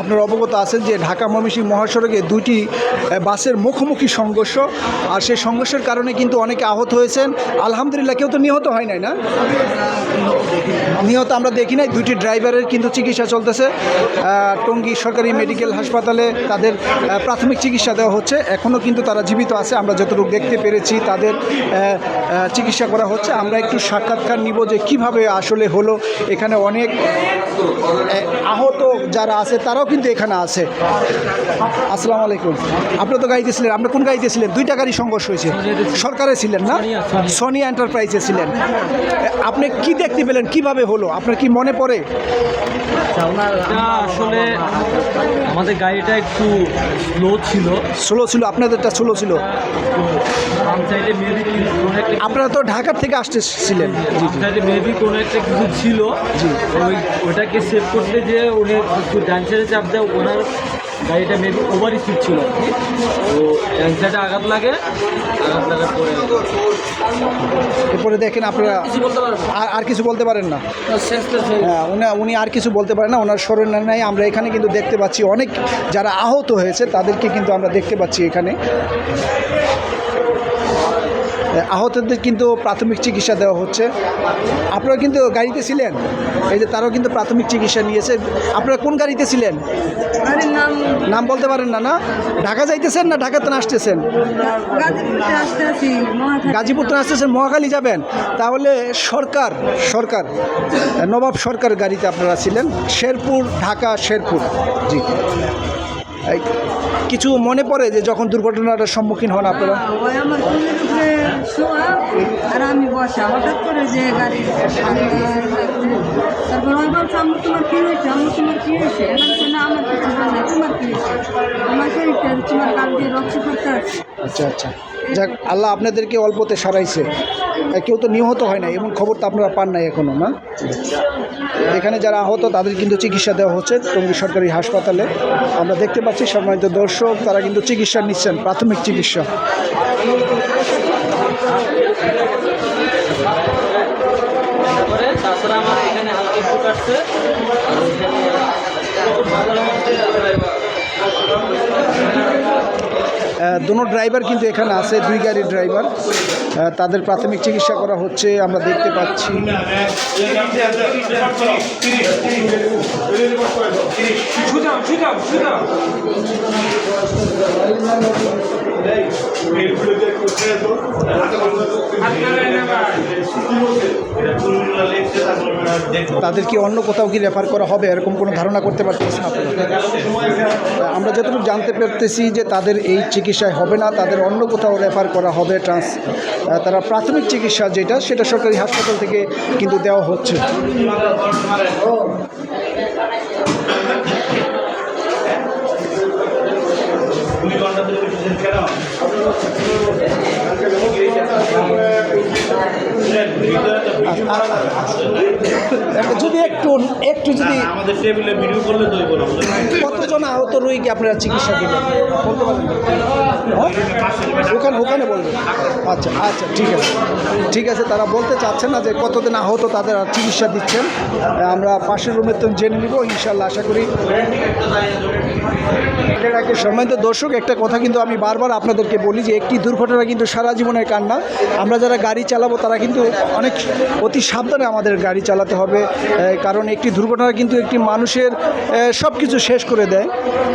আপনার অবগত আছেন যে ঢাকা ময়মনসিংহ মহাসড়কে দুটি বাসের মুখোমুখি সংঘর্ষ, আর সেই সংঘর্ষের কারণে কিন্তু অনেকে আহত হয়েছেন। আলহামদুলিল্লাহ কেউ তো নিহত হয় নাই না? নিহত আমরা দেখি নাই। দুটি ড্রাইভারের কিন্তু চিকিৎসা চলতেছে। টঙ্গী সরকারি মেডিকেল হাসপাতালে তাদের প্রাথমিক চিকিৎসা দেওয়া হচ্ছে। এখনও কিন্তু তারা জীবিত আছে। আমরা যতটুকু দেখতে পেরেছি, তাদের চিকিৎসা করা হচ্ছে। আমরা একটু সাক্ষাৎকার নিব যে কীভাবে আসলে হলো। এখানে অনেক আহত যারা আছে, তারাও কিন্তু এখানে আছে। আসসালামু আলাইকুম। আপনি তো গাড়িতে ছিলেন আপনি কোন গাড়িতে ছিলেন? দুইটা গাড়ি সংঘর্ষ হয়েছে। সরকারে ছিলেন না? সনি এন্টারপ্রাইজে ছিলেন। আপনি কি দেখতে পেলেন? কীভাবে হলো? আপনার কি মনে পড়ে? এটা আসলে আমাদের গাড়িটা একটু স্লো ছিল। স্লো ছিল আপনাদেরটা স্লো ছিল। আপনারা তো ঢাকার থেকে আসতেছিলেন মেবি কোনো একটা কিছু ছিল। ওই ওটাকে সেভ করতে যে উনি একটু সাইডে চাপ দেয় ওনার গাড়িটা মেবি ওভার স্পিড ছিল। আর কি তো ডান আঘাত লাগে আঘাত লাগার পরে এরপরে দেখেন আপনারা কিছু বলতে পারব আর আর কিছু বলতে পারেন না। হ্যাঁ উনি উনি আর কিছু বলতে পারেন না ওনার স্মরণ নাই। আমরা এখানে কিন্তু দেখতে পাচ্ছি অনেক যারা আহত হয়েছে তাদেরকে কিন্তু আমরা দেখতে পাচ্ছি এখানে। আহতদের কিন্তু প্রাথমিক চিকিৎসা দেওয়া হচ্ছে। আপনারা কিন্তু গাড়িতে ছিলেন? এই যে তারাও কিন্তু প্রাথমিক চিকিৎসা নিয়েছে। আপনারা কোন গাড়িতে ছিলেন? নাম বলতে পারেন না না? ঢাকা যাইতেছেন না ঢাকাতে না আসতেছেন? গাজীপুরে আসতেছেন মহাখালী যাবেন। তাহলে সরকার সরকার নবাব সরকার গাড়িতে আপনারা ছিলেন। শেরপুর ঢাকা শেরপুর। জি। কিছু মনে পড়ে যে যখন দুর্ঘটনাটার সম্মুখীন হন আপনারা? উপরে আর আমি হঠাৎ করে যে গাড়ি আমার তোমার কী আমার হয় কাল দিয়ে রক্ত করতে আছে। আচ্ছা আচ্ছা। যাক, আল্লাহ আপনাদেরকে অল্পতে সারাইছে। কেউ তো নিহত হয় না এমন খবর তো আপনারা পান নাই এখনও না? এখানে যারা আহত, তাদের কিন্তু চিকিৎসা দেওয়া হচ্ছে টঙ্গী সরকারি হাসপাতালে। আমরা দেখতে পাচ্ছি সম্মানিত দর্শক, তারা কিন্তু চিকিৎসা নিচ্ছেন, প্রাথমিক চিকিৎসা। তাছাড়া আমার এখানে হালকা একটু কাটছে। দুনো ড্রাইভার কিন্তু এখানে আছে, দুই গাড়ির ড্রাইভার তাদের প্রাথমিক চিকিৎসা করা হচ্ছে, আমরা দেখতে পাচ্ছি। তাদের কি অন্য কোথাও কি রেফার করা হবে? এরকম কোনো ধারণা করতে পারতেছেন আপনারা? আমরা যতটুকু জানতে পারতেছি যে তাদের এই চিকিৎসায় হবে না, তাদের অন্য কোথাও রেফার করা হবে ট্রান্স তারা প্রাথমিক চিকিৎসা যেটা, সেটা সরকারি হাসপাতাল থেকে কিন্তু দেওয়া হচ্ছে। টেবিলে ভিডিও করলে কতজন আহত রোগীকে আপনারা চিকিৎসা দিলেন বলতে পারেন হ্যাঁ? ওখানে ওখানে বলবেন। আচ্ছা আচ্ছা ঠিক আছে। ঠিক আছে, তারা বলতে চাচ্ছেন না যে কতদিন আহত তাদের চিকিৎসা দিচ্ছেন। আমরা পাশের রুমে তো জেনে নিব ইনশাল্লাহ আশা করি। সম্মানিত দর্শক, একটা কথা কিন্তু আমি বারবার আপনাদেরকে বলি যে একটি দুর্ঘটনা কিন্তু সারা জীবনের কান্না। আমরা যারা গাড়ি চালাবো, তারা কিন্তু অনেক অতি সাবধানে আমাদের গাড়ি চালাতে হবে। কারণ একটি দুর্ঘটনা কিন্তু একটি মানুষের সব কিছু শেষ করে দেয়।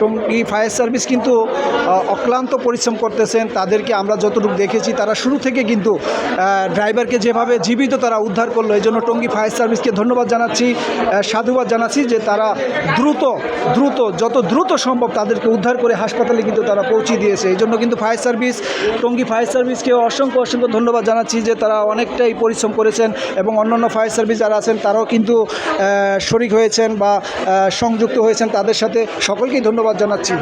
টঙ্গী ফায়ার সার্ভিস কিন্তু অক্লান্ত পরিশ্রম করতেছেন। তাদেরকে আমরা যতটুকু দেখেছি, তারা শুরু থেকে কিন্তু ড্রাইভারকে যেভাবে জীবিত তারা উদ্ধার করল, এই জন্য টঙ্গী ফায়ার সার্ভিসকে ধন্যবাদ জানাচ্ছি সাধুবাদ জানাচ্ছি যে তারা দ্রুত দ্রুত, যত দ্রুত সম্ভব তাদেরকে উদ্ধার করে হাসপাতালে কিন্তু তারা পৌঁছে দিয়েছে। এই জন্য কিন্তু ফায়ার সার্ভিস, টঙ্গী ফায়ার সার্ভিসকে অসংখ্য অসংখ্য ধন্যবাদ জানাচ্ছি যে তারা অনেকটাই পরিশ্রম করেছেন এবং অন্যান্য ফায়ার সার্ভিস যারা আছেন, তারাও কিন্তু শরিক হয়েছেন বা সংযুক্ত হয়েছেন তাদের সাথে। সকলকেই ধন্যবাদ জানাচ্ছি।